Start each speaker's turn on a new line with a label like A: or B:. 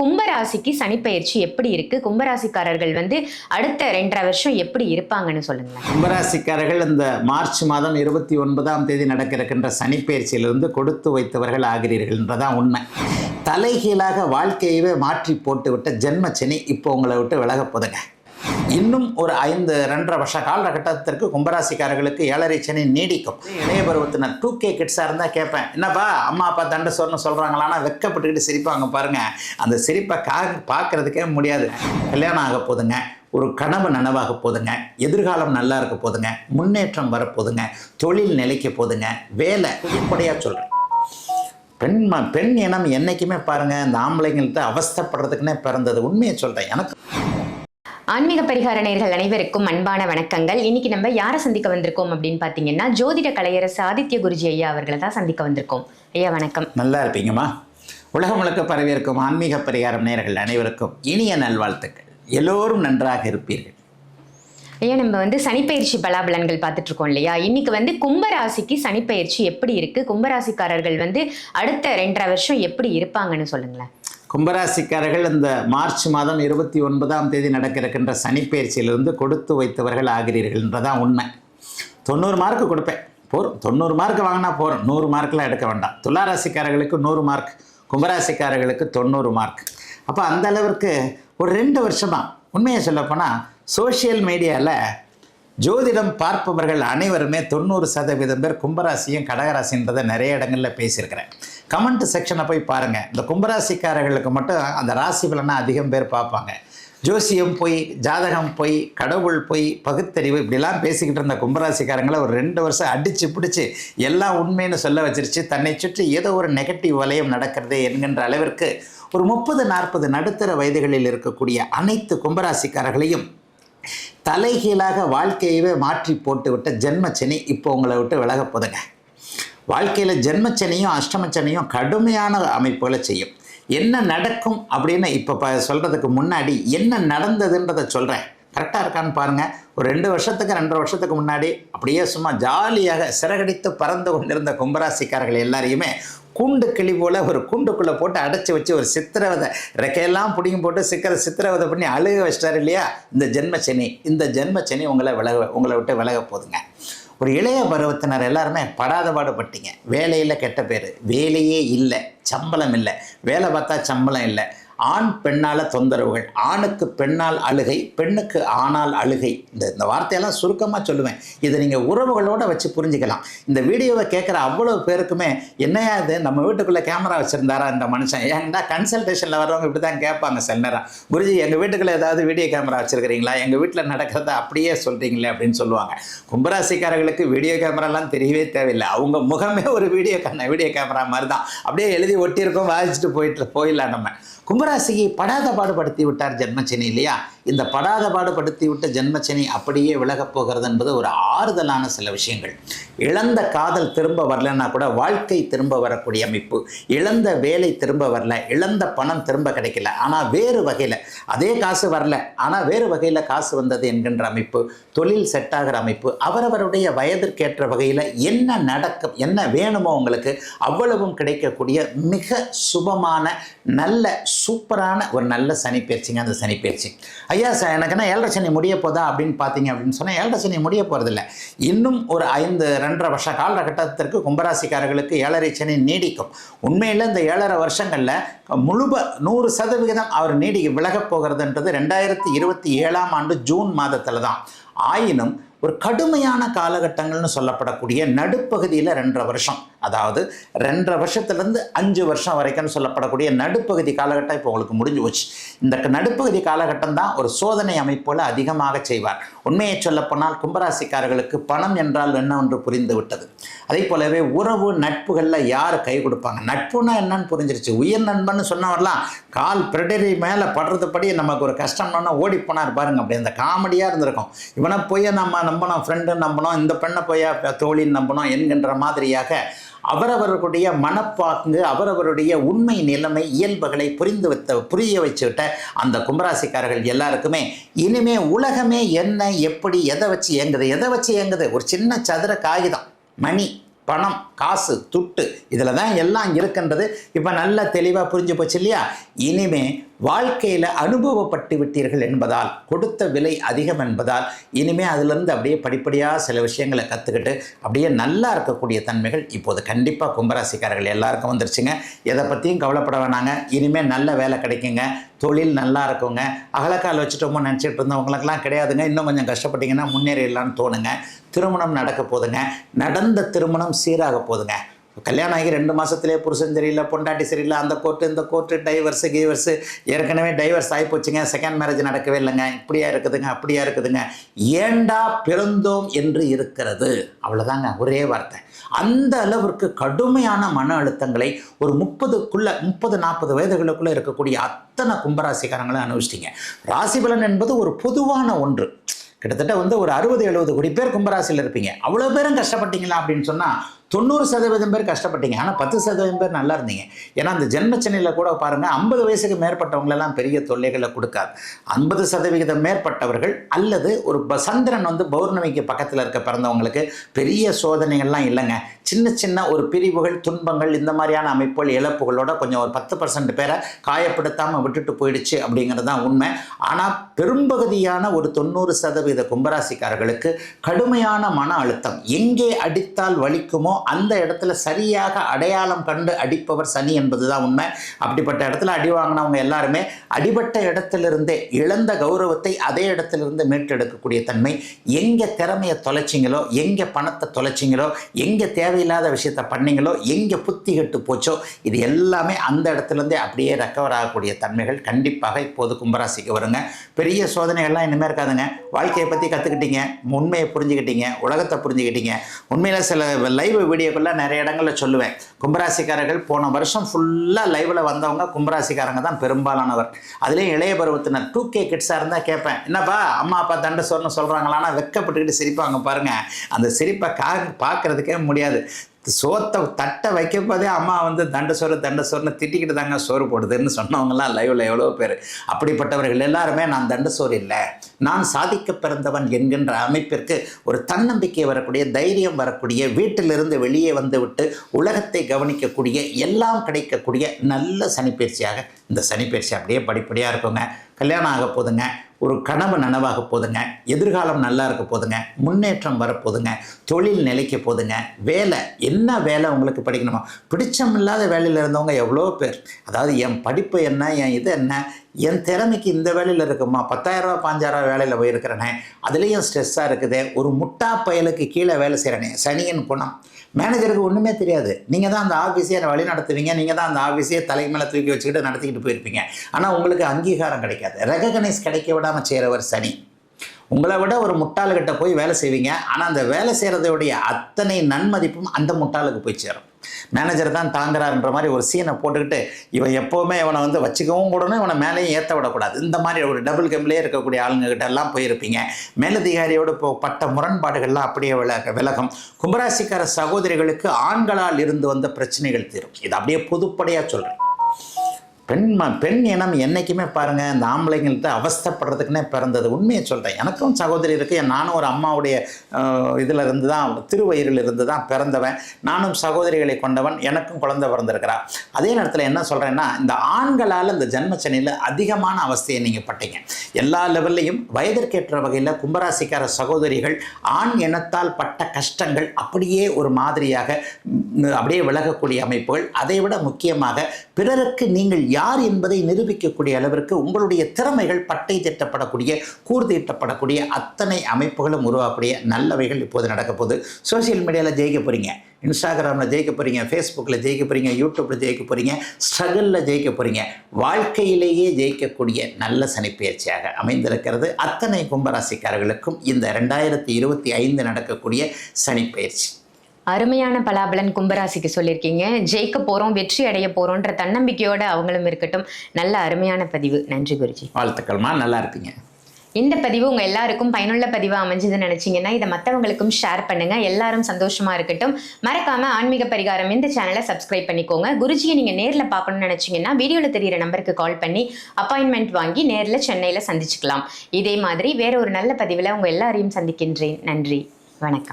A: கும்பராசிக்கு சனிப்பெயர்ச்சி எப்படி இருக்கு? கும்பராசிக்காரர்கள் வந்து அடுத்த ரெண்டரை வருஷம் எப்படி இருப்பாங்கன்னு சொல்லுங்க
B: கும்பராசிக்காரர்கள் இந்த மார்ச் மாதம் இருபத்தி ஒன்பதாம் தேதி நடக்க இருக்கின்ற சனிப்பெயர்ச்சியிலிருந்து கொடுத்து வைத்தவர்கள் ஆகிறீர்கள் என்றதான் உண்மை. தலைகீழாக வாழ்க்கையவே மாற்றி போட்டுவிட்ட ஜென்மச்சனி இப்போ உங்களை விட்டு விலக போதுங்க. இன்னும் ஒரு ஐந்து ரெண்டரை வருஷ காலகட்டத்திற்கு கும்பராசிக்காரர்களுக்கு ஏழரை சனி நீடிக்கும். இளைய பருவத்தினர் டூ கே கிட்ஸாக இருந்தால் கேட்பேன் என்னப்பா அம்மா அப்பா தண்டை சொன்னு சொல்கிறாங்களான்னா வெக்கப்பட்டுக்கிட்டு சிரிப்பாங்க பாருங்க. அந்த சிரிப்பை கா பார்க்கறதுக்கே முடியாது. கல்யாணம் ஆக போதுங்க. ஒரு கனவு நனவாக போதுங்க. எதிர்காலம் நல்லா இருக்க போதுங்க. முன்னேற்றம் வரப்போதுங்க தொழில் நிலைக்க போதுங்க. வேலை வெளிப்படையாக சொல்கிறேன் பெண் பெண் இனம் என்னைக்குமே பாருங்கள் இந்த ஆம்பளைங்கள்ட்ட அவஸ்தைப்படுறதுக்குன்னே பிறந்தது. உண்மையை சொல்கிறேன் எனக்கு
A: ஆன்மீக பரிகார நேயர்கள் அனைவருக்கும் அன்பான வணக்கங்கள். இன்னைக்கு நம்ம யாரை சந்திக்க வந்திருக்கோம் அப்படின்னு பார்த்தீங்கன்னா ஜோதிட கலையரசு ஆதித்ய குருஜி ஐயா அவர்களை தான் சந்திக்க வந்திருக்கோம். ஐயா வணக்கம்.
B: நல்லா இருப்பீங்கம்மா. உலகம் முழுக்க பரவியிருக்கும் ஆன்மீக பரிகாரம் நேயர்கள் அனைவருக்கும் இனிய நல்வாழ்த்துக்கள். எல்லோரும் நன்றாக இருப்பீர்கள்.
A: ஐயா நம்ம வந்து சனிப்பெயர்ச்சி பலாபலன்கள் பார்த்துட்டு இருக்கோம் இல்லையா? இன்னைக்கு வந்து கும்பராசிக்கு சனிப்பெயர்ச்சி எப்படி இருக்கு? கும்பராசிக்காரர்கள் வந்து அடுத்த ரெண்டரை வருஷம் எப்படி இருப்பாங்கன்னு சொல்லுங்களேன்.
B: கும்பராசிக்காரர்கள் இந்த மார்ச் மாதம் இருபத்தி ஒன்பதாம் தேதி நடக்கிறக்கின்ற சனிப்பயிற்சியிலிருந்து சனிப்பெயர்ச்சியிலிருந்து கொடுத்து வைத்தவர்கள் ஆகிறீர்கள் என்றதான் உண்மை. தொண்ணூறு மார்க் கொடுப்பேன். போதும் தொண்ணூறு மார்க் வாங்கினா போகிறோம் நூறு மார்க்கெலாம் எடுக்க வேண்டாம். துளாராசிக்காரர்களுக்கு நூறு மார்க் கும்பராசிக்காரர்களுக்கு தொண்ணூறு மார்க் அப்போ அந்த அளவிற்கு ஒரு ரெண்டு வருஷமாக உண்மையை சொல்லப்போனால் சோஷியல் மீடியாவில் ஜோதிடம் பார்ப்பவர்கள் அனைவருமே தொண்ணூறு சதவீதம் பேர் கும்பராசியும் கடகராசின்றதை நிறைய இடங்களில் பேசியிருக்கிறேன். கமெண்ட் செக்ஷனை போய் பாருங்கள் இந்த கும்பராசிக்காரர்களுக்கு மட்டும் அந்த ராசி பலனை அதிகம் பேர் பார்ப்பாங்க. ஜோசியம் போய் ஜாதகம் போய் கடவுள் போய் பகுத்தறிவு இப்படிலாம் பேசிக்கிட்டு இருந்த கும்பராசிக்காரங்களை ஒரு ரெண்டு வருஷம் அடித்து பிடிச்சி எல்லாம் உண்மைன்னு சொல்ல வச்சிருச்சு. தன்னை சுற்றி ஏதோ ஒரு நெகட்டிவ் வலயம் நடக்கிறது என்கின்ற அளவிற்கு ஒரு முப்பது நாற்பது நடுத்தர வயதுகளில் இருக்கக்கூடிய அனைத்து கும்பராசிக்காரர்களையும் தலைகீழாக வாழ்க்கையவே மாற்றி போட்டுவிட்ட ஜென்மச்சனி இப்போ உங்களை விட்டு விலக போதுங்க. வாழ்க்கையில் ஜென்மச்சனையும் அஷ்டமச்சனையும் கடுமையான அமைப்புகளை செய்யும். என்ன நடக்கும் அப்படின்னு இப்போ ப சொல்கிறதுக்கு முன்னாடி என்ன நடந்ததுன்றதை சொல்கிறேன் கரெக்டாக இருக்கான்னு பாருங்கள் ஒரு ரெண்டு வருஷத்துக்கு ரெண்டரை வருஷத்துக்கு முன்னாடி அப்படியே சும்மா ஜாலியாக சிறகடித்து பறந்து கொண்டிருந்த கும்பராசிக்காரர்கள் எல்லாரையுமே கூண்டு கிளி போல் ஒரு கூண்டுக்குள்ளே போட்டு அடைச்சி வச்சு ஒரு சித்திரவதை ரெக்கையெல்லாம் பிடிங்கி போட்டு சிக்கிற சித்திரவதை பண்ணி அழுக வச்சிட்டாரு இல்லையா? இந்த ஜென்மச்சனி. இந்த ஜென்மச்சனி உங்களை விலக உங்களை விட்டு விலக போதுங்க ஒரு இளைய பருவத்தினர் எல்லாருமே படாத பாடுபட்டீங்க. வேலையில் கெட்ட பேர். வேலையே இல்லை. சம்பளம் இல்லை. வேலை பார்த்தா சம்பளம் இல்லை. ஆண் பெண்ணால் தொந்தரவுகள் ஆணுக்கு பெண்ணால் அழுகை பெண்ணுக்கு ஆணால் அழுகை. இந்த இந்த வார்த்தையெல்லாம் சுருக்கமாக சொல்லுவேன். இதை நீங்கள் உறவுகளோடு வச்சு புரிஞ்சுக்கலாம். இந்த வீடியோவை கேட்குற அவ்வளோ பேருக்குமே என்னையா இது? நம்ம வீட்டுக்குள்ளே கேமரா வச்சுருந்தாரா இந்த மனுஷன்? ஏன்டா கன்சல்டேஷனில் வர்றவங்க இப்படி தான் கேட்பாங்க சில நேரம் குருஜி எங்கள் வீட்டுக்குள்ளே ஏதாவது வீடியோ கேமரா வச்சுருக்கிறீங்களா? எங்கள் வீட்டில் நடக்கிறத அப்படியே சொல்கிறீங்களே அப்படின்னு சொல்லுவாங்க. கும்பராசிக்காரர்களுக்கு வீடியோ கேமராலாம் தெரியவே தேவையில்லை. அவங்க முகமே ஒரு வீடியோ கண்ண வீடியோ கேமரா மாதிரி தான் அப்படியே எழுதி ஒட்டியிருக்கோம் வாசிச்சுட்டு போயிட்டு போயிடலாம் நம்ம. கும்பராசியை படாத பாடுபடுத்தி விட்டார் ஜென்மச்சனி இல்லையா? இந்த படாத பாடுபடுத்தி விட்ட ஜென்மச்சனி அப்படியே விலகப் போகிறது என்பது ஒரு ஆறுதலான சில விஷயங்கள். இழந்த காதல் திரும்ப வரலன்னா கூட வாழ்க்கை திரும்ப வரக்கூடிய அமைப்பு. இழந்த வேலை திரும்ப வரல இழந்த பணம் திரும்ப கிடைக்கல. ஆனால் வேறு வகையில் அதே காசு வரல ஆனால் வேறு வகையில் காசு வந்தது என்கின்ற அமைப்பு தொழில் செட் ஆகிற அமைப்பு அவரவருடைய வயதிற்கேற்ற வகையில் என்ன நடக்கும் என்ன வேணுமோ உங்களுக்கு அவ்வளவும் கிடைக்கக்கூடிய மிக சுபமான நல்ல சூப்பரான ஒரு நல்ல சனி பயிற்சிங்க அந்த சனி பயிற்சி ஐயா சார் எனக்கு என்ன ஏழரை சனி முடிய போதா அப்படின்னு பார்த்தீங்க அப்படின்னு சொன்னால் ஏழரை சனி முடிய போகிறதில்ல இன்னும் ஒரு ஐந்து ரெண்டரை வருஷ காலகட்டத்திற்கு கும்பராசிக்காரர்களுக்கு ஏழரை சனி நீடிக்கும். உண்மையில் இந்த ஏழரை வருஷங்களில் முழுப நூறு சதவிகிதம் அவர் நீடி விலகப் போகிறதுன்றது ரெண்டாயிரத்தி இருபத்தி ஏழாம் ஆண்டு ஜூன் மாதத்தில் தான் ஆயினும் ஒரு கடுமையான காலகட்டங்கள்னு சொல்லப்படக்கூடிய நடுப்பகுதியில் ரெண்டரை வருஷம். அதாவது ரெண்டரை வருஷத்துலேருந்து அஞ்சு வருஷம் வரைக்கும்னு சொல்லப்படக்கூடிய நடுப்பகுதி காலகட்டம் இப்போ உங்களுக்கு முடிஞ்சு போச்சு. இந்த நடுப்பகுதி காலகட்டம் தான் ஒரு சோதனை அமைப்போல் அதிகமாக செய்வார். உண்மையை சொல்லப்போனால் கும்பராசிக்காரர்களுக்கு பணம் என்றால் என்னவென்று புரிந்து விட்டது. அதே போலவே உறவு நட்புகளில் யார் கை கொடுப்பாங்க? நட்புனா என்னன்னு புரிஞ்சிருச்சு. உயிர் நண்பன் சொன்னவர்லாம் கால் பிரடரி மேலே படுறதுபடி நமக்கு ஒரு கஷ்டம்னா ஓடி போனார் பாருங்க. அப்படி அந்த காமெடியாக இருந்திருக்கும். இவனை போய் நம்ம நம்பணும் ஃப்ரெண்டு நம்பணும் இந்த பெண்ணை போய் தோழின்னு நம்பணும் என்கின்ற மாதிரியாக அவரவர்களுடைய மனப்பாங்கு அவரவருடைய உண்மை நிலைமை இயல்புகளை புரிந்து வைத்த புரிய வச்சுக்கிட்ட அந்த கும்பராசிக்காரர்கள் எல்லாருக்குமே இனிமே உலகமே என்ன எப்படி எதை வச்சு இயங்குது எதை வச்சு இயங்குது? ஒரு சின்ன சதுர காகிதம். மணி பணம் காசு துட்டு இதில் தான் எல்லாம் இருக்கின்றது. இப்போ நல்லா தெளிவாக புரிஞ்சு போச்சு இல்லையா? இனிமே வாழ்க்கையில் அனுபவப்பட்டு விட்டீர்கள் என்பதால் கொடுத்த விலை அதிகம் என்பதால் இனிமே அதுலேருந்து அப்படியே படிப்படியாக சில விஷயங்களை கற்றுக்கிட்டு அப்படியே நல்லா இருக்கக்கூடிய தன்மைகள் இப்போது கண்டிப்பாக கும்பராசிக்காரர்கள் எல்லாருக்கும் வந்துருச்சுங்க. எதை பற்றியும் கவலைப்பட வேணாங்க. இனிமேல் நல்ல வேலை கிடைக்குங்க. தொழில் நல்லா இருக்குங்க. அகலக்கால் வச்சுட்டோமோ நினச்சிட்டு இருந்தவங்களுக்கெல்லாம் கிடையாதுங்க. இன்னும் கொஞ்சம் கஷ்டப்பட்டீங்கன்னா முன்னேறிடலான்னு தோணுங்க. திருமணம் நடக்க போதுங்க நடந்த திருமணம் சீராக போதுங்க கல்யாணம் ஆகி ரெண்டு மாதத்துலேயே புருஷன் சரியில்லை பொண்டாட்டி சரியில்லை அந்த கோர்ட்டு இந்த கோர்ட்டு டைவர்ஸு கீவர்ஸு ஏற்கனவே டைவர்ஸ் ஆகி போச்சுங்க செகண்ட் மேரேஜ் நடக்கவே இல்லைங்க. இப்படியா இருக்குதுங்க அப்படியா இருக்குதுங்க. ஏண்டா பிறந்தோம் என்று இருக்கிறது? அவ்வளோதாங்க ஒரே வார்த்தை. அந்த அளவிற்கு கடுமையான மன அழுத்தங்களை ஒரு முப்பதுக்குள்ள முப்பது நாற்பது வயதுகளுக்குள்ளே இருக்கக்கூடிய அத்தனை கும்பராசிக்காரங்களும் அனுபவிச்சிட்டிங்க. ராசிபலன் என்பது ஒரு பொதுவான ஒன்று. கிட்டத்தட்ட வந்து ஒரு அறுபது எழுபது கோடி பேர் கும்பராசியில் இருப்பீங்க. அவ்வளோ பேரும் கஷ்டப்பட்டீங்களா அப்படின்னு சொன்னால் தொண்ணூறு சதவீதம் பேர் கஷ்டப்பட்டீங்க. ஆனால் பத்து சதவீதம் பேர் நல்லா இருந்தீங்க. ஏன்னா அந்த ஜென்மச்சனையில் கூட பாருங்கள் ஐம்பது வயசுக்கு மேற்பட்டவங்களெல்லாம் பெரிய தொல்லைகளை கொடுக்காது. ஐம்பது சதவிகிதம் மேற்பட்டவர்கள் அல்லது ஒரு ப- சந்திரன் வந்து பௌர்ணமிக்கு பக்கத்தில் இருக்க பிறந்தவங்களுக்கு பெரிய சோதனைகள்லாம் இல்லைங்க. சின்ன சின்ன ஒரு பிரிவுகள் துன்பங்கள் இந்த மாதிரியான அமைப்புகள் இழப்புகளோட கொஞ்சம் ஒரு பத்து பர்சன்ட் பேரை காயப்படுத்தாமல் விட்டுட்டு போயிடுச்சு அப்படிங்கிறது தான் உண்மை. ஆனால் பெரும்பகுதியான ஒரு தொண்ணூறு சதவீத கும்பராசிக்காரர்களுக்கு கடுமையான மன அழுத்தம். எங்கே அடித்தால் வலிக்குமோ அந்த இடத்துல சரியாக அடையாளம் கண்டு அடிப்பவர் சனி என்பதுதான் உண்மை. அப்படிப்பட்ட இடத்துல அடி வாங்கினவங்க எல்லாருமே அடிபட்ட இடத்திலிருந்தே இழந்த கௌரவத்தை அதே இடத்திலிருந்து மீட்டெடுக்கக்கூடிய தன்மை. எங்கே திறமையை தொலைச்சிங்களோ எங்கே பணத்தை தொலைச்சிங்களோ எங்கே தேவையில்லாத விஷயத்தை பண்ணீங்களோ எங்கே புத்தி கெட்டு போச்சோ இது எல்லாமே அந்த இடத்துலேருந்தே அப்படியே ரெக்கவர் ஆகக்கூடிய தன்மைகள் கண்டிப்பாக இப்போது கும்பராசிக்கு வருங்க. பெரிய சோதனைகள்லாம் இனிமேல் இருக்காதுங்க. வாழ்க்கையை பற்றி கற்றுக்கிட்டீங்க உண்மையை புரிஞ்சுக்கிட்டீங்க உலகத்தை புரிஞ்சுக்கிட்டீங்க. உண்மையில் சில லைவ் வீடியோக்குள்ளே நிறைய இடங்களில் சொல்லுவேன். கும்பராசிக்காரர்கள் போன வருஷம் ஃபுல்லாக லைவில் வந்தவங்க கும்பராசிக்காரங்க தான் பெரும்பாலானவர். அதுலேயும் இளைய பருவத்தினர் டூ கே கிட்ஸாக இருந்தால் கேட்பேன் என்னப்பா அம்மா அப்பா தண்டை சொர்ணம் சொல்கிறாங்களான்னா வெக்கப்பட்டுக்கிட்டு சிரிப்பாங்க பாருங்கள் அந்த சிரிப்பை கா பார்க்கறதுக்கே முடியாது. சோத்தை தட்டை வைக்கப்போதே போதே அம்மா வந்து தண்ட சோறு தண்ட சோறுன்னு திட்டிக்கிட்டு தாங்க சோறு போடுதுன்னு சொன்னவங்கலாம் லைவில் எவ்வளோ பேர். அப்படிப்பட்டவர்கள் எல்லாருமே நான் தண்ட சோறு இல்லை. நான் சாதிக்க பிறந்தவன் என்கின்ற அமைப்பிற்கு ஒரு தன்னம்பிக்கை வரக்கூடிய தைரியம் வரக்கூடிய வீட்டிலிருந்து வெளியே வந்துவிட்டு உலகத்தை கவனிக்கக்கூடிய எல்லாம் கிடைக்கக்கூடிய நல்ல சனிப்பயிற்சியாக இந்த சனிப்பயிற்சி அப்படியே படிப்படியாக இருக்குங்க. கல்யாணம் ஆக போதுங்க. ஒரு கனவு நனவாக போதுங்க. எதிர்காலம் நல்லா இருக்க போதுங்க. முன்னேற்றம் வரப்போதுங்க தொழில் நிலைக்க போதுங்க. வேலை என்ன வேலை உங்களுக்கு படிக்கணுமா பிடிச்சம் இல்லாத வேலையில் இருந்தவங்க எவ்வளோ பேர்? அதாவது என் படிப்பு என்ன என் இது என்ன என் திறமைக்கு இந்த வேலையில் இருக்குமா? பத்தாயிரரூவா பாஞ்சாயிரரூவா வேலையில் போயிருக்கிறேனே. அதுலேயும் ஸ்ட்ரெஸ்ஸாக இருக்குது. ஒரு முட்டா பயலுக்கு கீழே வேலை செய்கிறேனே சனியின் குணம். மேனேஜருக்கு ஒன்றுமே தெரியாது. நீங்கள் தான் அந்த ஆஃபீஸையே வழி நடத்துவீங்க. நீங்கள் தான் அந்த ஆஃபீஸே தலைக்கு மேலே தூக்கி வச்சுக்கிட்டு நடத்திக்கிட்டு போயிருப்பீங்க. ஆனால் உங்களுக்கு அங்கீகாரம் கிடைக்காது. ரெகக்னைஸ் கிடைக்க விடாமல் செய்கிறவர் சனி. உங்களை விட ஒரு முட்டாளுகிட்ட போய் வேலை செய்வீங்க. ஆனால் அந்த வேலை செய்கிறதோடைய அத்தனை நன்மதிப்பும் அந்த முட்டாளுக்கு போய் சேரும். மேனேஜர் தான் தாங்குறாருன்ற மாதிரி ஒரு சீனை போட்டுக்கிட்டு இவன் எப்போவுமே இவனை வந்து வச்சுக்கவும் கூடணும் இவனை மேலேயும் ஏற்ற விடக்கூடாது. இந்த மாதிரி ஒரு டபுள் கம்லேயே இருக்கக்கூடிய ஆளுங்க கிட்ட எல்லாம் போயிருப்பீங்க. மேலதிகாரியோடு இப்போ பட்ட முரண்பாடுகள்லாம் அப்படியே விலக விலகும். கும்பராசிக்கார சகோதரிகளுக்கு ஆண்களால் இருந்து வந்த பிரச்சனைகள் தீரும். இது அப்படியே பொதுப்படையாக சொல்கிறேன் பெண் ம பெண் இனம் என்றைக்குமே பாருங்கள் இந்த ஆம்பளைங்கள்ட்ட அவஸ்தப்படுறதுக்குன்னே பிறந்தது. உண்மையை சொல்கிறேன் எனக்கும் சகோதரி இருக்குது நானும் ஒரு அம்மாவுடைய இதில் இருந்து தான் திருவயிறில் இருந்து தான் பிறந்தவன். நானும் சகோதரிகளை கொண்டவன். எனக்கும் குழந்தை பிறந்திருக்கிறா. அதே நேரத்தில் என்ன சொல்கிறேன்னா இந்த ஆண்களால் இந்த ஜென்மச்சனியில் அதிகமான அவஸ்தையை நீங்கள் பட்டீங்க. எல்லா லெவல்லையும் வயதிற்கேற்ற வகையில் கும்பராசிக்கார சகோதரிகள் ஆண் இனத்தால் பட்ட கஷ்டங்கள் அப்படியே ஒரு மாதிரியாக அப்படியே விலகக்கூடிய அமைப்புகள். அதை விட முக்கியமாக பிறருக்கு நீங்கள் யார் என்பதை நிரூபிக்கக்கூடிய அளவிற்கு உங்களுடைய திறமைகள் பட்டை திட்டப்படக்கூடிய கூர்தீட்டப்படக்கூடிய அத்தனை அமைப்புகளும் உருவாக்கக்கூடிய நல்லவைகள் இப்போது நடக்க போகுது. சோஷியல் மீடியாவில் ஜெயிக்க போகிறீங்க இன்ஸ்டாகிராமில் ஜெயிக்க போகிறீங்க ஃபேஸ்புக்கில் ஜெயிக்க போகிறீங்க யூடியூப்பில் ஜெயிக்க போகிறீங்க ஸ்ட்ரகிளில் ஜெயிக்க போகிறீங்க வாழ்க்கையிலேயே ஜெயிக்கக்கூடிய நல்ல சனிப்பெயர்ச்சியாக அமைந்திருக்கிறது. அத்தனை கும்பராசிக்காரர்களுக்கும் இந்த ரெண்டாயிரத்தி இருபத்தி ஐந்து நடக்கக்கூடிய சனிப்பெயர்ச்சி.
A: அருமையான பலாபலன் கும்பராசிக்கு சொல்லியிருக்கீங்க. ஜெயிக்க போறோம் வெற்றி அடைய போறோன்ற தன்னம்பிக்கையோட அவங்களும் இருக்கட்டும். நல்ல அருமையான பதிவு. நன்றி குருஜி.
B: வாழ்த்துக்கள்மா. நல்லா இருப்பீங்க.
A: இந்த பதிவு உங்க எல்லாருக்கும் பயனுள்ள பதிவா அமைஞ்சதுன்னு நினைச்சீங்கன்னா இதை மற்றவங்களுக்கும் ஷேர் பண்ணுங்க. எல்லாரும் சந்தோஷமா இருக்கட்டும். மறக்காம ஆன்மீக பரிகாரம் இந்த சேனலை சப்ஸ்கிரைப் பண்ணிக்கோங்க. குருஜியை நீங்க நேர்ல பார்க்கணும்னு நினைச்சீங்கன்னா வீடியோல தெரியிற நம்பருக்கு கால் பண்ணி அப்பாயின்மெண்ட் வாங்கி நேர்ல சென்னையில சந்திச்சுக்கலாம். இதே மாதிரி வேற ஒரு நல்ல பதிவுல உங்க எல்லாரையும் சந்திக்கின்றேன். நன்றி. வணக்கம்.